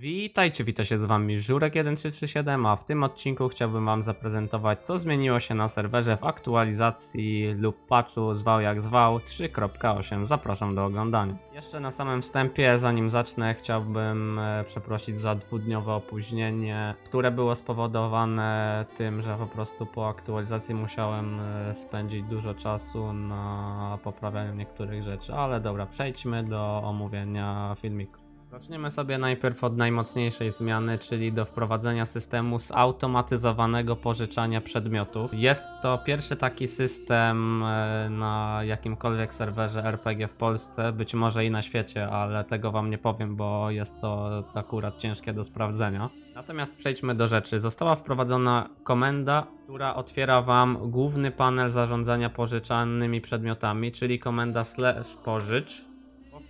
Witajcie, wita się z wami Żurek1337, a w tym odcinku chciałbym wam zaprezentować co zmieniło się na serwerze w aktualizacji lub patchu zwał jak zwał 3.8. Zapraszam do oglądania. Jeszcze na samym wstępie, zanim zacznę, chciałbym e, przeprosić za dwudniowe opóźnienie, które było spowodowane tym, że po prostu po aktualizacji musiałem e, spędzić dużo czasu na poprawianiu niektórych rzeczy, ale dobra, przejdźmy do omówienia filmiku. Zaczniemy sobie najpierw od najmocniejszej zmiany, czyli do wprowadzenia systemu zautomatyzowanego pożyczania przedmiotów. Jest to pierwszy taki system e, na jakimkolwiek serwerze RPG w Polsce, być może i na świecie, ale tego wam nie powiem, bo jest to akurat ciężkie do sprawdzenia. Natomiast przejdźmy do rzeczy. Została wprowadzona komenda, która otwiera wam główny panel zarządzania pożyczanymi przedmiotami, czyli komenda slash pożycz.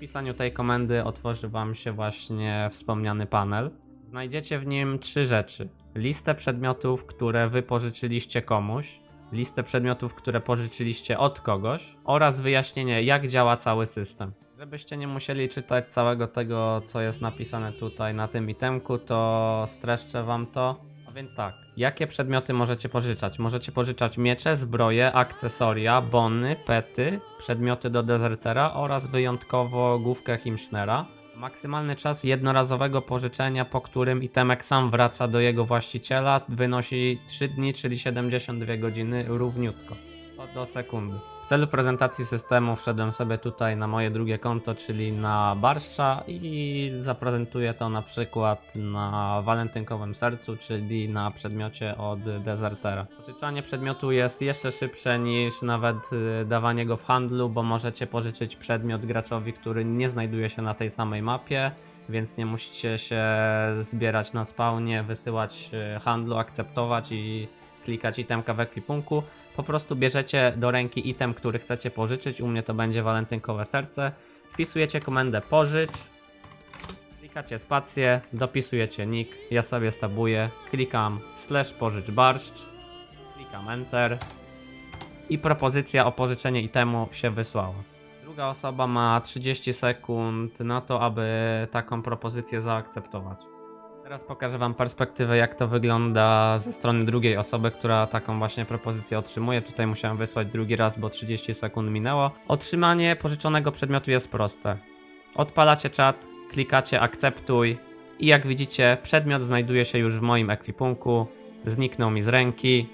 Wpisaniu tej komendy otworzy Wam się właśnie wspomniany panel. Znajdziecie w nim trzy rzeczy: listę przedmiotów, które Wy pożyczyliście komuś, listę przedmiotów, które pożyczyliście od kogoś oraz wyjaśnienie, jak działa cały system. Żebyście nie musieli czytać całego tego, co jest napisane tutaj na tym itemku, to streszczę Wam to. A więc tak, jakie przedmioty możecie pożyczać? Możecie pożyczać miecze, zbroje, akcesoria, bony, pety, przedmioty do dezertera oraz wyjątkowo główkę Himschnera. Maksymalny czas jednorazowego pożyczenia, po którym itemek sam wraca do jego właściciela, wynosi 3 dni, czyli 72 godziny równiutko. To do sekundy. Celu prezentacji systemu wszedłem sobie tutaj na moje drugie konto, czyli na Barszcza i zaprezentuję to na przykład na walentynkowym sercu, czyli na przedmiocie od Desertera. Pożyczanie przedmiotu jest jeszcze szybsze niż nawet y, dawanie go w handlu, bo możecie pożyczyć przedmiot graczowi, który nie znajduje się na tej samej mapie, więc nie musicie się zbierać na spawnie, wysyłać y, handlu, akceptować i klikać itemka w ekwipunku. Po prostu bierzecie do ręki item, który chcecie pożyczyć. U mnie to będzie walentynkowe serce. Wpisujecie komendę pożycz. Klikacie spację, dopisujecie nick. Ja sobie stabuję. Klikam slash pożycz barszcz. Klikam enter. I propozycja o pożyczenie itemu się wysłała. Druga osoba ma 30 sekund na to, aby taką propozycję zaakceptować. Teraz pokażę Wam perspektywę, jak to wygląda ze strony drugiej osoby, która taką właśnie propozycję otrzymuje. Tutaj musiałem wysłać drugi raz, bo 30 sekund minęło. Otrzymanie pożyczonego przedmiotu jest proste. Odpalacie czat, klikacie akceptuj i jak widzicie, przedmiot znajduje się już w moim ekwipunku. Zniknął mi z ręki.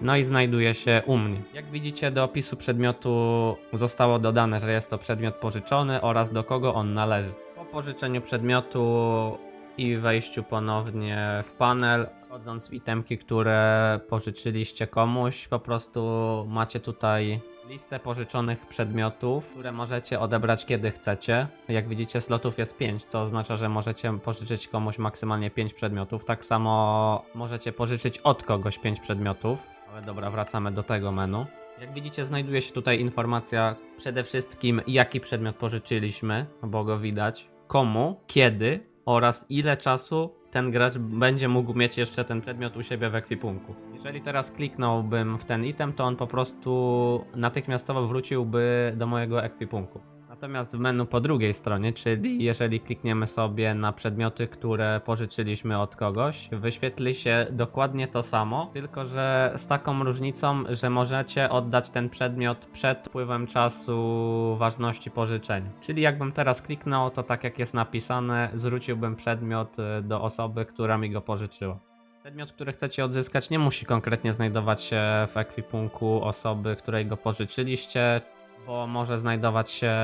No i znajduje się u mnie. Jak widzicie, do opisu przedmiotu zostało dodane, że jest to przedmiot pożyczony oraz do kogo on należy. Po pożyczeniu przedmiotu i wejściu ponownie w panel, wchodząc w itemki, które pożyczyliście komuś, po prostu macie tutaj listę pożyczonych przedmiotów, które możecie odebrać kiedy chcecie. Jak widzicie, slotów jest 5, co oznacza, że możecie pożyczyć komuś maksymalnie 5 przedmiotów. Tak samo możecie pożyczyć od kogoś 5 przedmiotów. Ale dobra, wracamy do tego menu. Jak widzicie, znajduje się tutaj informacja przede wszystkim, jaki przedmiot pożyczyliśmy, bo go widać, komu, kiedy oraz ile czasu ten gracz będzie mógł mieć jeszcze ten przedmiot u siebie w ekwipunku. Jeżeli teraz kliknąłbym w ten item, to on po prostu natychmiastowo wróciłby do mojego ekwipunku. Natomiast w menu po drugiej stronie, czyli jeżeli klikniemy sobie na przedmioty, które pożyczyliśmy od kogoś, wyświetli się dokładnie to samo, tylko że z taką różnicą, że możecie oddać ten przedmiot przed upływem czasu ważności pożyczenia. Czyli jakbym teraz kliknął, to tak jak jest napisane, zwróciłbym przedmiot y, do osoby, która mi go pożyczyła. Przedmiot, który chcecie odzyskać, nie musi konkretnie znajdować się w ekwipunku osoby, której go pożyczyliście, bo może znajdować się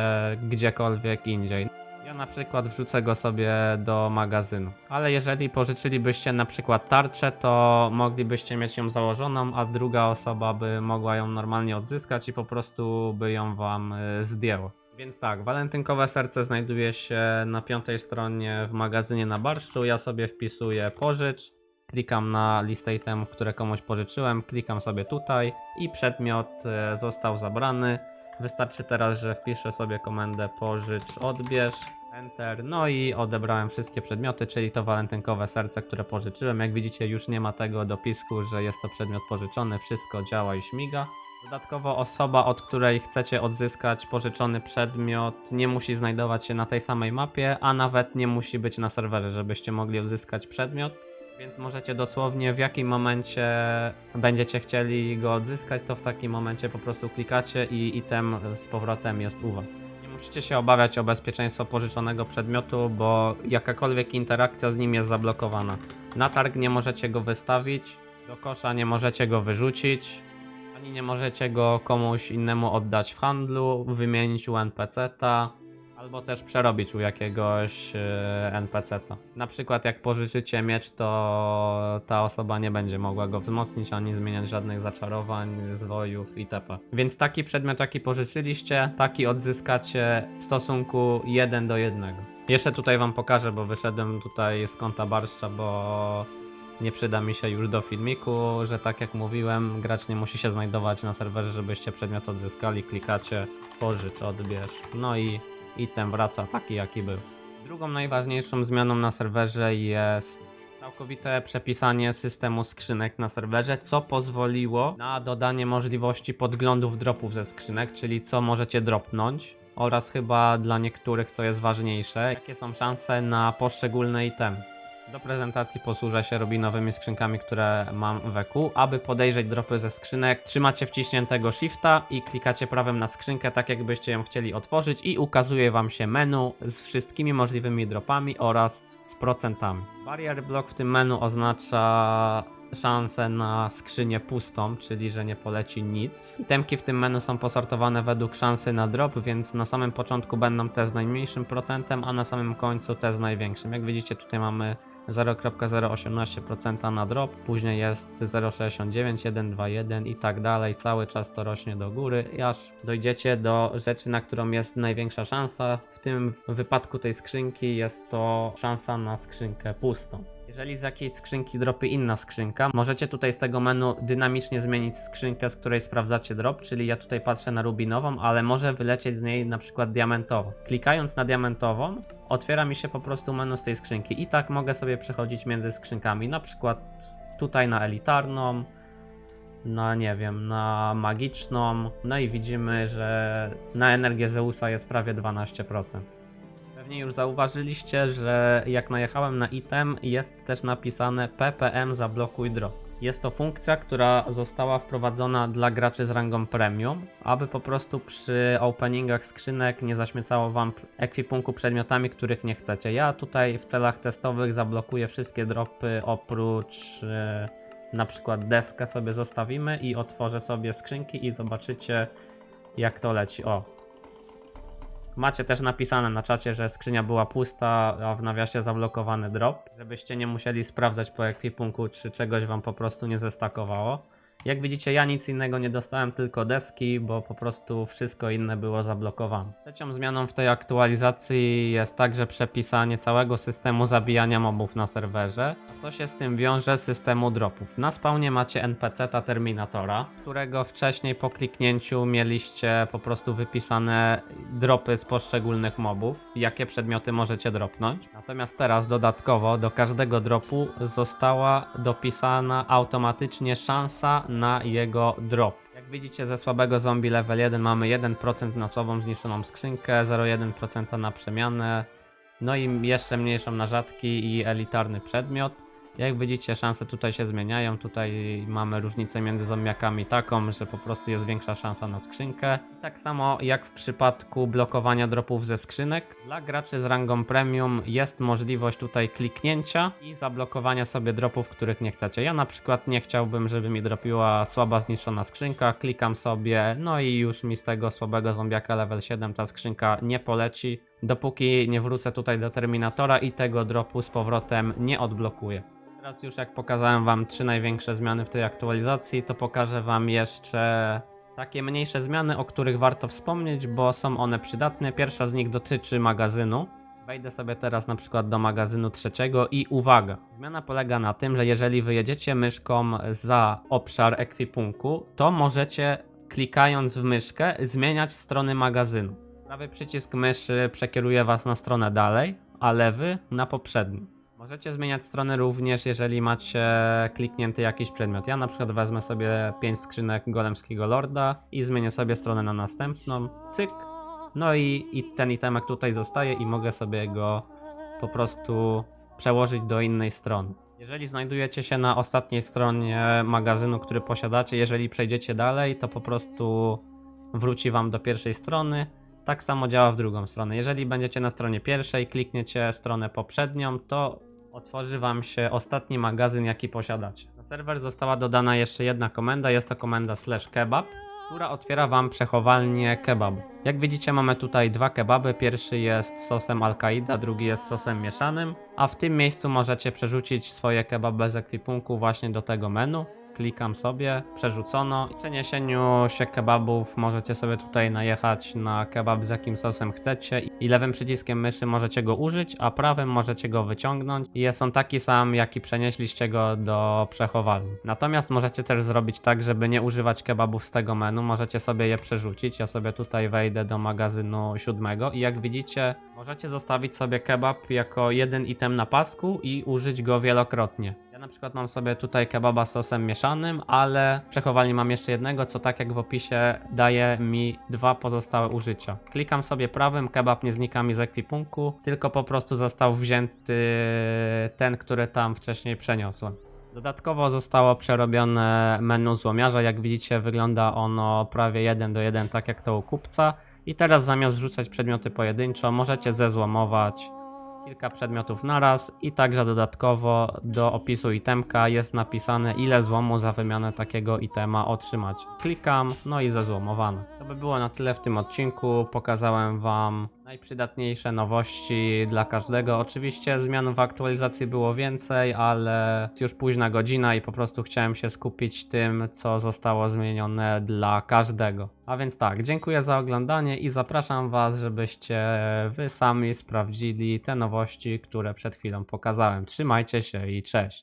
gdziekolwiek indziej. Ja na przykład wrzucę go sobie do magazynu. Ale jeżeli pożyczylibyście na przykład tarczę, to moglibyście mieć ją założoną, a druga osoba by mogła ją normalnie odzyskać i po prostu by ją wam y, zdjęło. Więc tak, walentynkowe serce znajduje się na piątej stronie w magazynie na barszczu. Ja sobie wpisuję pożycz. Klikam na listę itemów, które komuś pożyczyłem, klikam sobie tutaj i przedmiot e, został zabrany. Wystarczy teraz, że wpiszę sobie komendę pożycz, odbierz, enter, no i odebrałem wszystkie przedmioty, czyli to walentynkowe serce, które pożyczyłem. Jak widzicie, już nie ma tego dopisku, że jest to przedmiot pożyczony, wszystko działa i śmiga. Dodatkowo osoba, od której chcecie odzyskać pożyczony przedmiot, nie musi znajdować się na tej samej mapie, a nawet nie musi być na serwerze, żebyście mogli odzyskać przedmiot. Więc możecie dosłownie w jakim momencie będziecie chcieli go odzyskać, to w takim momencie po prostu klikacie i item z powrotem jest u was. Nie musicie się obawiać o bezpieczeństwo pożyczonego przedmiotu, bo jakakolwiek interakcja z nim jest zablokowana. Na targ nie możecie go wystawić, do kosza nie możecie go wyrzucić, ani nie możecie go komuś innemu oddać w handlu, wymienić u NPC-ta, albo też przerobić u jakiegoś e, NPC-ta. Na przykład jak pożyczycie miecz, to ta osoba nie będzie mogła go wzmocnić, ani zmieniać żadnych zaczarowań, zwojów itp. Więc taki przedmiot, jaki pożyczyliście, taki odzyskacie w stosunku 1 do 1. Jeszcze tutaj wam pokażę, bo wyszedłem tutaj z kąta barszcza, bo nie przyda mi się już do filmiku, że tak jak mówiłem, gracz nie musi się znajdować na serwerze, żebyście przedmiot odzyskali, klikacie, pożycz, odbierz, no i item wraca taki jaki był. Drugą najważniejszą zmianą na serwerze jest całkowite przepisanie systemu skrzynek na serwerze, co pozwoliło na dodanie możliwości podglądów dropów ze skrzynek, czyli co możecie dropnąć oraz chyba dla niektórych, co jest ważniejsze, jakie są szanse na poszczególne itemy. Do prezentacji posłużę się robinowymi skrzynkami, które mam w EQ. Aby podejrzeć dropy ze skrzynek, trzymacie wciśniętego shifta i klikacie prawem na skrzynkę, tak jakbyście ją chcieli otworzyć i ukazuje wam się menu z wszystkimi możliwymi dropami oraz z procentami. Barrier block w tym menu oznacza szansę na skrzynię pustą, czyli że nie poleci nic. Itemki w tym menu są posortowane według szansy na drop, więc na samym początku będą te z najmniejszym procentem, a na samym końcu te z największym. Jak widzicie tutaj mamy 0.018% na drop, później jest 0.69, 1.21 i tak dalej, cały czas to rośnie do góry, aż dojdziecie do rzeczy, na którą jest największa szansa. W tym wypadku tej skrzynki jest to szansa na skrzynkę pustą. Jeżeli z jakiejś skrzynki dropy inna skrzynka, możecie tutaj z tego menu dynamicznie zmienić skrzynkę, z której sprawdzacie drop, czyli ja tutaj patrzę na rubinową, ale może wylecieć z niej na przykład diamentowa. Klikając na diamentową, otwiera mi się po prostu menu z tej skrzynki i tak mogę sobie przechodzić między skrzynkami, na przykład tutaj na elitarną, na nie wiem, na magiczną, no i widzimy, że na energię Zeusa jest prawie 12%. Pewnie już zauważyliście, że jak najechałem na item, jest też napisane PPM zablokuj drop. Jest to funkcja, która została wprowadzona dla graczy z rangą premium, aby po prostu przy openingach skrzynek nie zaśmiecało wam ekwipunku przedmiotami, których nie chcecie. Ja tutaj w celach testowych zablokuję wszystkie dropy oprócz e, na przykład deskę sobie zostawimy i otworzę sobie skrzynki i zobaczycie jak to leci. O, Macie też napisane na czacie, że skrzynia była pusta, a w nawiasie zablokowany drop, żebyście nie musieli sprawdzać po ekwipunku, czy czegoś wam po prostu nie zestakowało. Jak widzicie, ja nic innego nie dostałem, tylko deski, bo po prostu wszystko inne było zablokowane. Trzecią zmianą w tej aktualizacji jest także przepisanie całego systemu zabijania mobów na serwerze. Co się z tym wiąże? Systemu dropów. Na spawnie macie NPC-ta Terminatora, którego wcześniej po kliknięciu mieliście po prostu wypisane dropy z poszczególnych mobów, jakie przedmioty możecie dropnąć. Natomiast teraz dodatkowo do każdego dropu została dopisana automatycznie szansa na jego drop. Jak widzicie ze słabego zombie level 1 mamy 1% na słabą zniszczoną skrzynkę, 0,1% na przemianę, no i jeszcze mniejszą na rzadki i elitarny przedmiot. Jak widzicie szanse tutaj się zmieniają, tutaj mamy różnicę między zombiakami taką, że po prostu jest większa szansa na skrzynkę. Tak samo jak w przypadku blokowania dropów ze skrzynek, dla graczy z rangą premium jest możliwość tutaj kliknięcia i zablokowania sobie dropów, których nie chcecie. Ja na przykład nie chciałbym, żeby mi dropiła słaba zniszczona skrzynka, klikam sobie, no i już mi z tego słabego zombiaka level 7 ta skrzynka nie poleci, dopóki nie wrócę tutaj do Terminatora i tego dropu z powrotem nie odblokuję. Teraz już jak pokazałem wam trzy największe zmiany w tej aktualizacji, to pokażę wam jeszcze takie mniejsze zmiany, o których warto wspomnieć, bo są one przydatne. Pierwsza z nich dotyczy magazynu. Wejdę sobie teraz na przykład do magazynu trzeciego i uwaga. Zmiana polega na tym, że jeżeli wyjedziecie myszką za obszar ekwipunku, to możecie klikając w myszkę zmieniać strony magazynu. Prawy przycisk myszy przekieruje was na stronę dalej, a lewy na poprzedni. Możecie zmieniać strony również, jeżeli macie kliknięty jakiś przedmiot. Ja na przykład wezmę sobie 5 skrzynek Golemskiego Lorda i zmienię sobie stronę na następną. Cyk. No i, i ten itemek tutaj zostaje i mogę sobie go po prostu przełożyć do innej strony. Jeżeli znajdujecie się na ostatniej stronie magazynu, który posiadacie, jeżeli przejdziecie dalej, to po prostu wróci wam do pierwszej strony. Tak samo działa w drugą stronę. Jeżeli będziecie na stronie pierwszej, klikniecie stronę poprzednią, to otworzy wam się ostatni magazyn, jaki posiadacie. Na serwer została dodana jeszcze jedna komenda, jest to komenda slash kebab, która otwiera wam przechowalnię kebabu. Jak widzicie mamy tutaj dwa kebaby, pierwszy jest sosem Al-Qaida, drugi jest sosem mieszanym, a w tym miejscu możecie przerzucić swoje kebaby bez ekwipunku właśnie do tego menu. Klikam sobie, przerzucono. W przeniesieniu się kebabów możecie sobie tutaj najechać na kebab z jakim sosem chcecie i lewym przyciskiem myszy możecie go użyć, a prawym możecie go wyciągnąć i jest on taki sam, jaki przenieśliście go do przechowalni. Natomiast możecie też zrobić tak, żeby nie używać kebabów z tego menu, możecie sobie je przerzucić. Ja sobie tutaj wejdę do magazynu siódmego i jak widzicie, możecie zostawić sobie kebab jako jeden item na pasku i użyć go wielokrotnie. Na przykład mam sobie tutaj kebaba z sosem mieszanym, ale w przechowalni mam jeszcze jednego, co tak jak w opisie daje mi dwa pozostałe użycia. Klikam sobie prawym, kebab nie znika mi z ekwipunku, tylko po prostu został wzięty ten, który tam wcześniej przeniosłem. Dodatkowo zostało przerobione menu złomiarza. Jak widzicie, wygląda ono prawie 1 do 1, tak jak to u kupca. I teraz zamiast wrzucać przedmioty pojedynczo, możecie zezłomować kilka przedmiotów naraz i także dodatkowo do opisu itemka jest napisane ile złomu za wymianę takiego itema otrzymacie. Klikam, no i zezłomowane. To by było na tyle w tym odcinku. Pokazałem Wam najprzydatniejsze nowości dla każdego. Oczywiście zmian w aktualizacji było więcej, ale już późna godzina i po prostu chciałem się skupić tym, co zostało zmienione dla każdego. A więc tak, dziękuję za oglądanie i zapraszam Was, żebyście Wy sami sprawdzili te nowości, które przed chwilą pokazałem. Trzymajcie się i cześć.